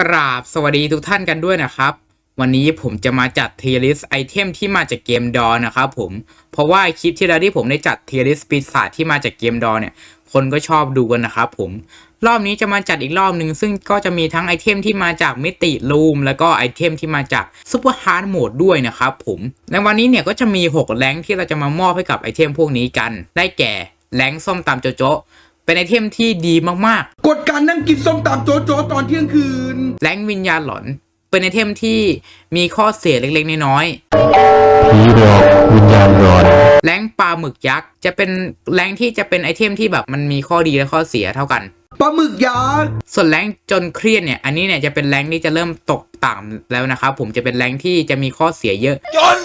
กราบสวัสดีทุกท่านกันด้วยนะครับ วันนี้ผมจะมาจัดเทียริสไอเทมที่มาจากเกมดอนะครับผมเพราะว่าคลิปที่แล้วที่ผมได้จัดเทียริสปีศาจที่มาจากเกมดอเนี่ยคนก็ชอบดูกันนะครับผมรอบนี้จะมาจัดอีกรอบหนึ่งซึ่งก็จะมีทั้งไอเทมที่มาจากมิติลูมแล้วก็ไอเทมที่มาจากซูเปอร์ฮาร์ดโหมดด้วยนะครับผมในวันนี้เนี่ยก็จะมี 6 แรงที่เราจะมามอบให้กับไอเทมพวกนี้กัน ได้แก่แรงส้มตำโจโจะ เป็นไอเทมที่ดีมากๆ กดการนั่งกินส้มตำโจ๊ะโจ๊ะตอนเที่ยงคืน แรงวิญญาณหลอน เป็นไอเทมที่มีข้อเสียเล็กๆ น้อยผีหลอกวิญญาณร้อนๆแรงปลาหมึกยักษ์จะเป็นแรงที่จะเป็นไอเทมที่แบบมันมีข้อดีและข้อเสียเท่ากันปลาหมึกยักษ์ส่วนแรงจนเครียดเนี่ย อันนี้เนี่ยจะเป็นแรงที่จะเริ่มตกต่ำแล้วนะครับผมจะเป็นแรงที่จะมีข้อเสียเยอะ จน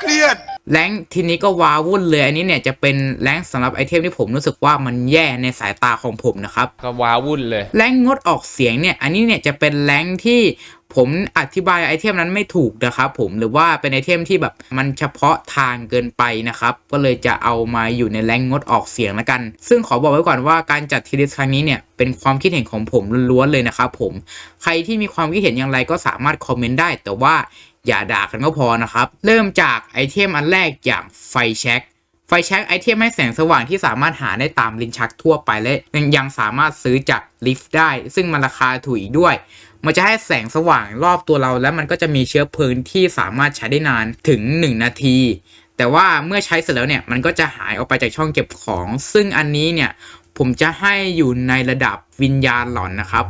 เครียด แรงทีนี้ก็ว้าวุ่นเลยอันนี้เนี่ยจะเป็นแรงสำหรับไอเทมที่ผมรู้สึกว่ามันแย่ในสายตาของผมนะครับก็ว้าวุ่นเลยแรงงดออกเสียงเนี่ยอันนี้เนี่ยจะเป็นแรงที่ ผมอธิบายไอเทมนั้นไม่ถูกนะครับผมหรือว่าเป็นไอเทมที่แบบมันเฉพาะทางเกินไปนะครับก็เลยจะเอามาอยู่ในแรงงดออกเสียงแล้วกัน ซึ่งขอบอกไว้ก่อนว่าการจัดทีลิสครั้งนี้เนี่ยเป็นความคิดเห็นของผมล้วนๆเลยนะครับผมใครที่มีความคิดเห็นอย่างไรก็สามารถคอมเมนต์ได้ แต่ว่าอย่าด่ากันก็พอนะครับเริ่มจากไอเทมอันแรกอย่างไฟแช็กไฟแช็กไอเทมให้แสงสว่างที่สามารถหาได้ตามลิ้นชักทั่วไปและยังสามารถซื้อจากลิฟต์ได้ ซึ่งมันราคาถูกอีกด้วย มันจะให้แสงสว่างรอบตัวเรา แล้วมันก็จะมีเชื้อเพลิงที่สามารถใช้ได้นานถึง 1 นาที แต่ว่าเมื่อใช้เสร็จแล้วเนี่ยมันก็จะหายออกไปจากช่องเก็บของ ซึ่งอันนี้เนี่ยผมจะให้อยู่ในระดับวิญญาณหลอนนะครับ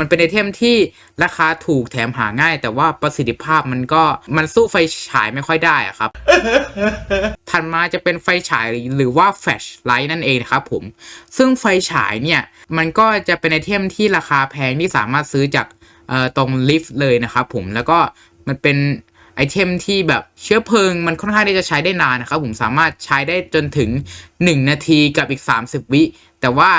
มันเป็นไอเทมที่ราคาถูกแถมหาง่าย แต่ว่าประสิทธิภาพมันก็มันสู้ไฟฉายไม่ค่อยได้อะครับ ถัดมาจะเป็นไฟฉายหรือว่าแฟลชไลท์นั่นเองนะครับผม ซึ่งไฟฉายเนี่ย มันก็จะเป็นไอเทมที่ราคาแพงที่สามารถซื้อจาก ตรงลิฟต์เลยนะครับผมแล้วก็มันเป็นไอเทมที่แบบเชื้อเพลิงมันค่อนข้างที่จะใช้ได้นานนะครับผมสามารถใช้ได้จนถึง 1 นาทีกับอีก 30 วิ แต่ว่า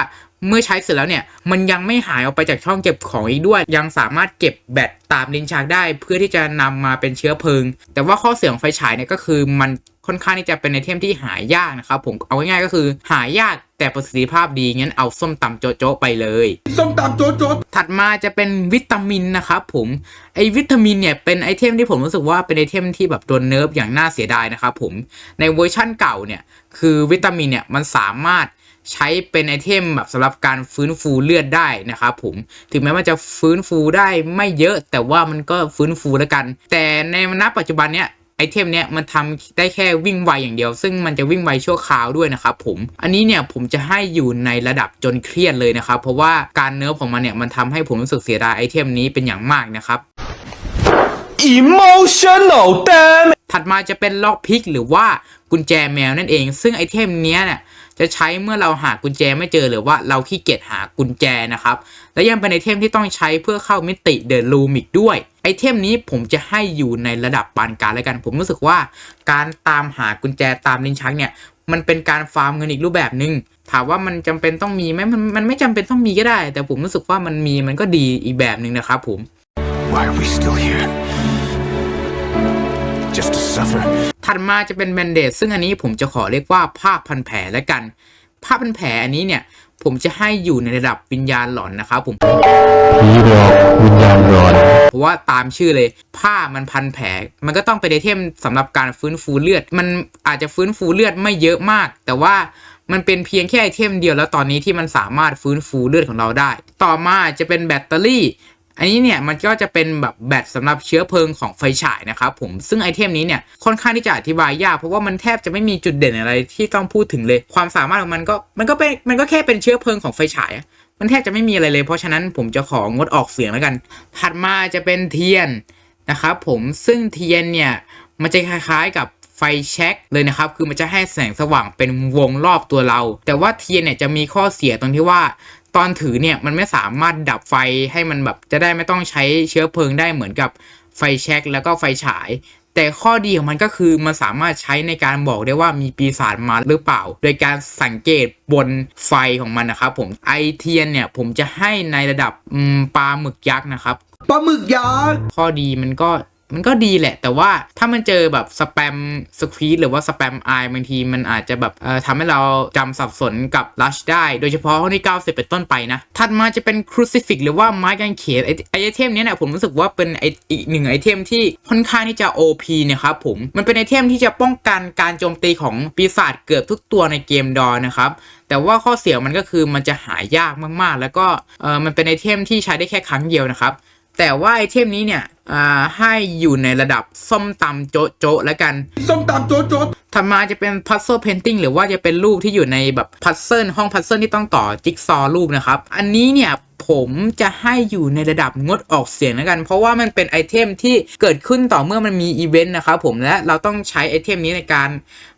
เมื่อใช้เสร็จแล้วเนี่ย มันยังไม่หายออกไปจากช่องเก็บของอีกด้วย ยังสามารถเก็บแบตตามลิ้นชักได้ เพื่อที่จะนำมาเป็นเชื้อเพลิง แต่ว่าข้อเสียของไฟฉายเนี่ยก็คือมันค่อนข้างที่จะเป็นไอเทมที่หายากนะครับผมเอาง่ายๆก็คือหายาก แต่ประสิทธิภาพดีงั้นเอาส้มตำโจ๊ะๆไปเลย ส้มตำโจ๊ะโจ๊ะถัดมาจะเป็นวิตามินนะครับผมไอวิตามินเนี่ยเป็นไอเทมที่ผมรู้สึกว่าเป็นไอเทมที่แบบโดนเนิร์ฟอย่างน่าเสียดายนะครับผมในเวอร์ชั่นเก่าเนี่ยคือวิตามินเนี่ยมันสามารถใช้เป็นไอเทมแบบสำหรับการฟื้นฟูเลือดได้นะครับผมถึงแม้มันจะฟื้นฟูได้ไม่เยอะแต่ว่ามันก็ฟื้นฟูแล้วกัน แต่ในณปัจจุบันเนี่ย ไอเทมเนี้ยมันทำได้แค่วิ่งไวอย่างเดียว ซึ่งมันจะวิ่งไวชั่วคราวด้วยนะครับผมอันนี้เนี่ยผมจะให้อยู่ในระดับจนเครียดเลยนะครับเพราะว่าการเนิร์ฟของมันเนี่ยมันทำให้ผมรู้สึกเสียดายไอเทมนี้เป็นอย่างมากนะครับ emotional damn ถัดมาจะเป็นล็อกพิกหรือว่ากุญแจแมวนั่นเอง ซึ่งไอเทมเนี้ยเนี่ยจะใช้เมื่อเราหากุญแจไม่เจอหรือว่าเราขี้เกียจหากุญแจนะครับ และยังเป็นไอเทมที่ต้องใช้เพื่อเข้ามิติเดอะลูมิกด้วย ไอเทมนี้ผมจะให้อยู่ในระดับปานกลางแล้วกัน ผมรู้สึกว่าการตามหากุญแจตามลิ้นชักเนี่ยมันเป็นการฟาร์มเงินอีกรูปแบบหนึ่งถามว่ามันจำเป็นต้องมีไหมมันมันไม่จำเป็นต้องมีก็ได้ แต่ผมรู้สึกว่ามันมีมันก็ดีอีกแบบหนึ่งนะครับผม why are we still here just to suffer ถัดมาจะเป็นแบนเด d ซึ่งอันนี้ผมจะขอเรียกว่าผ้าพันแผลแล้วกันผ้าพันแผลอันนี้เนี่ย ผมจะให้อยู่ในระดับวิญญาณหลอนนะครับผมผีหลอกวิญญาณร้อนเพราะว่าตามชื่อเลย ผ้ามันพันแผลมันก็ต้องเป็นไอเทมสำหรับการฟื้นฟูเลือด มันอาจจะฟื้นฟูเลือดไม่เยอะมาก แต่ว่ามันเป็นเพียงแค่ไอเทมเดียวแล้วตอนนี้ที่มันสามารถฟื้นฟูเลือดของเราได้ ต่อมาจะเป็นแบตเตอรี่ อันนี้เนี่ยมันก็จะเป็นแบบแบตสำหรับเชื้อเพลิงของไฟฉายนะครับผมซึ่งไอเทมนี้เนี่ยค่อนข้างที่จะอธิบายยากเพราะว่ามันแทบจะไม่มีจุดเด่นอะไรที่ต้องพูดถึงเลย ความสามารถของมันก็มันก็เป็นมันก็แค่เป็นเชื้อเพลิงของไฟฉายมันแทบจะไม่มีอะไรเลย เพราะฉะนั้นผมจะของดออกเสียงแล้วกัน ถัดมาจะเป็นเทียนนะครับผมซึ่งเทียนเนี่ยมันจะคล้ายๆกับไฟแช็กเลยนะครับ คือมันจะให้แสงสว่างเป็นวงรอบตัวเรา แต่ว่าเทียนเนี่ยจะมีข้อเสียตรงที่ว่า ตอนถือเนี่ยมันไม่สามารถดับไฟให้มันแบบจะได้ไม่ต้องใช้เชื้อเพลิงได้เหมือนกับไฟแช็กแล้วก็ไฟฉาย แต่ข้อดีของมันก็คือมันสามารถใช้ในการบอกได้ว่ามีปีศาจมาหรือเปล่า โดยการสังเกตบนไฟของมันนะครับผมไอเทียนเนี่ยผมจะให้ในระดับอืมปลาหมึกยักษ์นะครับปลาหมึกยักษ์ข้อดีมันก็ มันก็ดีแหละ แต่ว่าถ้ามันเจอแบบสแปมสควีตหรือว่าสแปมไอบางทีมันอาจจะแบบเอ่อทำให้เราจำสับสนกับลัชได้ โดยเฉพาะห้อที่ 90 เป็นต้นไปนะ ถัดมาจะเป็นครูซิฟิกหรือว่าไม้กางเขนไอไอไอเทมเนี้ยนี่ยผมรู้สึกว่าเป็นไออีกหนึ่งไอเทมที่ค่อนข้างที่จะ OP เนี่ยครับผม มันเป็นไอเทมที่จะป้องกันการโจมตีของปีศาจเกือบทุกตัวในเกมดอนะครับ แต่ว่าข้อเสียมันก็คือมันจะหายากมากๆ แล้วก็เออมันเป็นไอเทมที่ใช้ได้แค่ครั้งเดียวนะครับ แต่ว่าไอเทมนี้เนี่ยอ่าให้อยู่ในระดับส้มตำโจ๊ะโจ๊ะแล้วกัน ส้มตำโจ๊ะโจ๊ะถัดมาจะเป็น puzzle painting หรือว่าจะเป็นรูปที่อยู่ในแบบ puzzle ห้อง puzzle ที่ต้องต่อจิ๊กซอว์รูปนะครับ อันนี้เนี่ย ผมจะให้อยู่ในระดับงดออกเสียงแล้วกัน เพราะว่ามันเป็นไอเทมที่เกิดขึ้นต่อเมื่อมันมีอีเวนต์นะครับผมและเราต้องใช้ไอเทมนี้ในการ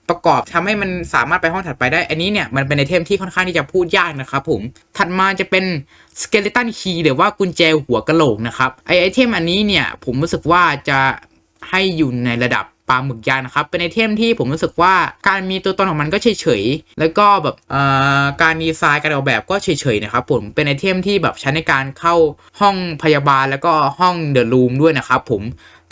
ประกอบทำให้มันสามารถไปห้องถัดไปได้ อันนี้เนี่ยมันเป็นไอเทมที่ค่อนข้างที่จะพูดยากนะครับผม ถัดมาจะเป็น skeleton key หรือว่ากุญแจหัวกะโหลกนะครับไอไอเทมอันนี้เนี่ยผมรู้สึกว่าจะให้อยู่ในระดับ ปลาหมึกย่านะครับ เป็นไอเทมที่ผมรู้สึกว่าการมีตัวตนของมันก็เฉยๆ แล้วก็แบบการดีไซน์การออกแบบก็เฉยๆนะครับผมเป็นไอเทมที่แบบใช้ในการเข้าห้องพยาบาลแล้วก็ห้องเดอะรูมด้วยนะครับผม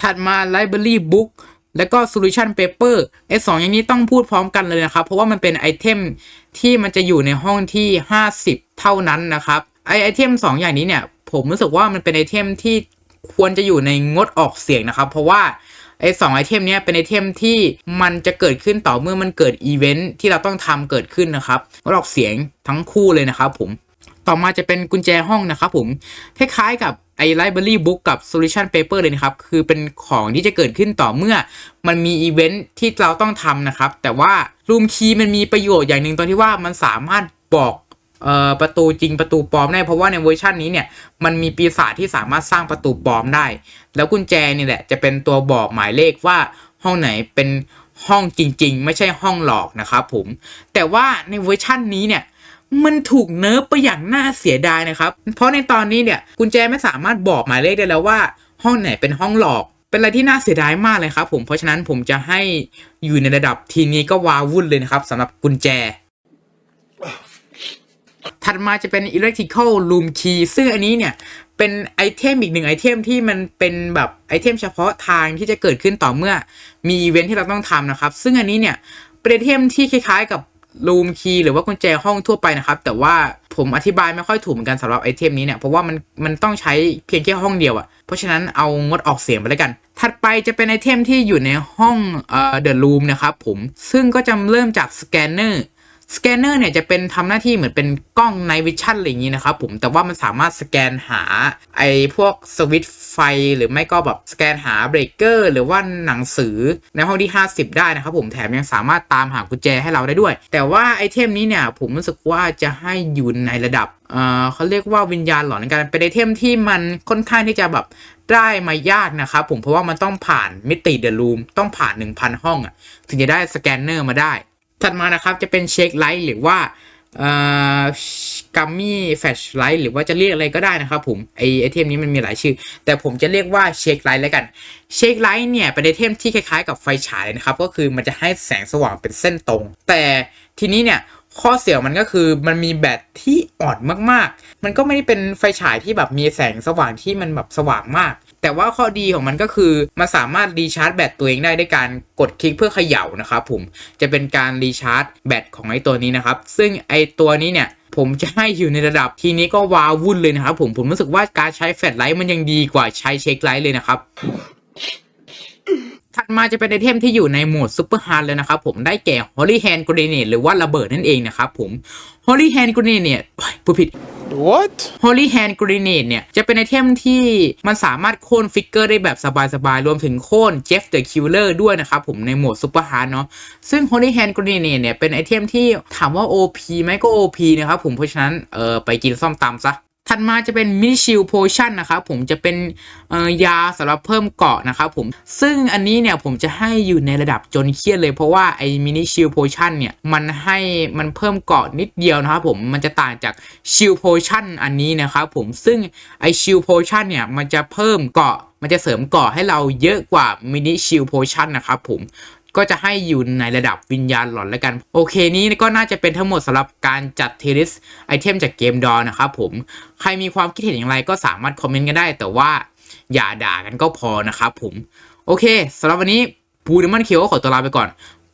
ถัดมา Library Book แล้วก็ Solution Paper ไอ้สองอย่างนี้ต้องพูดพร้อมกันเลยนะครับ เพราะว่ามันเป็นไอเทมที่มันจะอยู่ในห้องที่ 50 เท่านั้นนะครับไอไอเทมสองอย่างนี้เนี่ย ผมรู้สึกว่ามันเป็นไอเทมที่ควรจะอยู่ในงดออกเสียงนะครับ เพราะว่า ไอ้สองไอเทมเนี้ยเป็นไอเทมที่มันจะเกิดขึ้นต่อเมื่อมันเกิดอีเวนท์ที่เราต้องทำเกิดขึ้นนะครับงดออกเสียงทั้งคู่เลยนะครับผมต่อมาจะเป็นกุญแจห้องนะครับผมคล้ายๆกับไอ้ library book กับ solution paper เลยนะครับ คือเป็นของที่จะเกิดขึ้นต่อเมื่อ มันมีอีเวนท์ที่เราต้องทำนะครับ แต่ว่า room key มันมีประโยชน์อย่างหนึ่งตอนที่ว่ามันสามารถบอก ประตูจริงประตูปลอมได้เพราะว่าในเวอร์ชันนี้เนี่ยมันมีปีศาจที่สามารถสร้างประตูปลอมได้ แล้วกุญแจนี่แหละจะเป็นตัวบอกหมายเลขว่าห้องไหนเป็นห้องจริง ๆ ไม่ใช่ห้องหลอกนะครับผม แต่ว่าในเวอร์ชันนี้เนี่ยมันถูกเนิร์ฟไปอย่างน่าเสียดายนะครับ เพราะในตอนนี้เนี่ยกุญแจไม่สามารถบอกหมายเลขได้แล้วว่า ห้องไหนเป็นห้องหลอก เป็นอะไรที่น่าเสียดายมากเลยครับผมเพราะฉะนั้นผมจะให้อยู่ในระดับทีนี้ก็วาวุ่นเลยนะครับสำหรับกุญแจ ถัดมาจะเป็น electrical room key ซึ่งอันนี้เนี่ย เป็นไอเทมอีกหนึ่งไอเทมที่มันเป็นแบบไอเทมเฉพาะทางที่จะเกิดขึ้นต่อเมื่อมีอีเวนท์ที่เราต้องทำนะครับ ซึ่งอันนี้เนี่ยเป็นไอเทมที่คล้ายๆกับรูมคีย์หรือว่ากุญแจห้องทั่วไปนะครับ แต่ว่าผมอธิบายไม่ค่อยถูกเหมือนกันสำหรับไอเทมนี้เนี่ยเพราะว่ามันมันต้องใช้เพียงแค่ห้องเดียวอะเพราะฉะนั้นเอางดออกเสียงไปแล้วกัน ถัดไปจะเป็นไอเทมที่อยู่ในห้องเอ่อเดอะรูมนะครับผมซึ่งก็จะเริ่มจากสแกนเนอร์ สแกนเนอร์เนี่ยจะเป็นทำหน้าที่เหมือนเป็นกล้อง Night Vision อะไรอย่างนี้นะครับผมแต่ว่ามันสามารถสแกนหาไอ้พวกสวิตช์ไฟ หรือไม่ก็แบบสแกนหาเบรกเกอร์หรือว่าหนังสือในห้องที่ 50 ได้นะครับผมแถมยังสามารถตามหากุญแจให้เราได้ด้วย แต่ว่าไอเทมนี้เนี่ยผมรู้สึกว่าจะให้อยู่ในระดับเอ่อเขาเรียกว่าวิญญาณหลอนกันเป็นไอเทมที่มันค่อนข้างที่จะแบบได้มายากนะครับผมเพราะว่ามันต้องผ่านมิติเดอะรูมต้องผ่าน 1,000 ห้องอะถึงจะได้สแกนเนอร์มาได้ ถัดมานะครับจะเป็นเช็คไลท์หรือว่ากัมมี่แฟชไลท์หรือว่าจะเรียกอะไรก็ได้นะครับผมไอไอเทมนี้มันมีหลายชื่อ แต่ผมจะเรียกว่าเช็คไลท์แล้วกันเช็คไลท์เนี่ยเป็นไอเทมที่คล้ายๆกับไฟฉายนะครับก็คือมันจะให้แสงสว่างเป็นเส้นตรง แต่ทีนี้เนี่ยข้อเสียมันก็คือมันมีแบตที่อ่อนมากๆ มันก็ไม่ได้เป็นไฟฉายที่แบบมีแสงสว่างที่มันแบบสว่างมาก แต่ว่าข้อดีของมันก็คือมันสามารถรีชาร์จแบตตัวเองได้ด้วยการกดคลิกเพื่อเขย่านะครับผมจะเป็นการรีชาร์จแบตของไอ้ตัวนี้นะครับ ซึ่งไอ้ตัวนี้เนี่ยผมจะให้อยู่ในระดับทีนี้ก็ว้าวุ่นเลยนะครับผมผมรู้สึกว่าการใช้แฟลชไลท์มันยังดีกว่าใช้เช็คไลท์เลยนะครับ ถัดมาจะเป็นไอเทมที่อยู่ในโหมดซูเปอร์ฮาร์ดเลยนะครับผมได้แก่ Holy Hand Grenade หรือว่าระเบิดนั่นเองนะครับผม Holy Hand Grenade เนี่ยโอ้ยพูดผิด What? Holy Hand Grenade เนี่ย จะเป็นไอเทมที่มันสามารถโค่นฟิกเกอร์ได้แบบสบาย ๆ รวมถึงโค่น Jeff the Killer ด้วยนะครับผมในโหมด Super Hard เนาะซึ่ง Holy Hand Grenade เนี่ย เป็นไอเทมที่ถามว่า OP ไหมก็ OP นะครับผมเพราะฉะนั้น เออไปกินส้มตำซะ ถัดมาจะเป็น Mini Shield Potion นะครับผมจะเป็นยาสำหรับเพิ่มเกาะนะครับผมซึ่งอันนี้เนี่ยผมจะให้อยู่ในระดับจนเครียดเลยเพราะว่าไอ้ Mini Shield Potion เนี่ยมันให้มันเพิ่มเกาะนิดเดียวนะครับผมมันจะต่างจาก Shield Potion อันนี้นะครับผมซึ่งไอ้ Shield Potion เนี่ยมันจะเพิ่มเกาะมันจะเสริมเกาะให้เราเยอะกว่า Mini Shield Potion นะครับผม ก็จะให้อยู่ในระดับวิญญาณหลอนแล้วกัน โอเคนี้ก็น่าจะเป็นทั้งหมดสำหรับการจัดเทลิสไอเทมจากเกมดอนะครับผมใครมีความคิดเห็นอย่างไรก็สามารถคอมเมนต์กันได้ แต่ว่าอย่าด่ากันก็พอนะครับผม โอเคสำหรับวันนี้บูดมันเคียวก็ขอตัวลาไปก่อน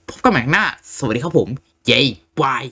พบกันใหม่ข้างหน้า สวัสดีครับผม เย้บาย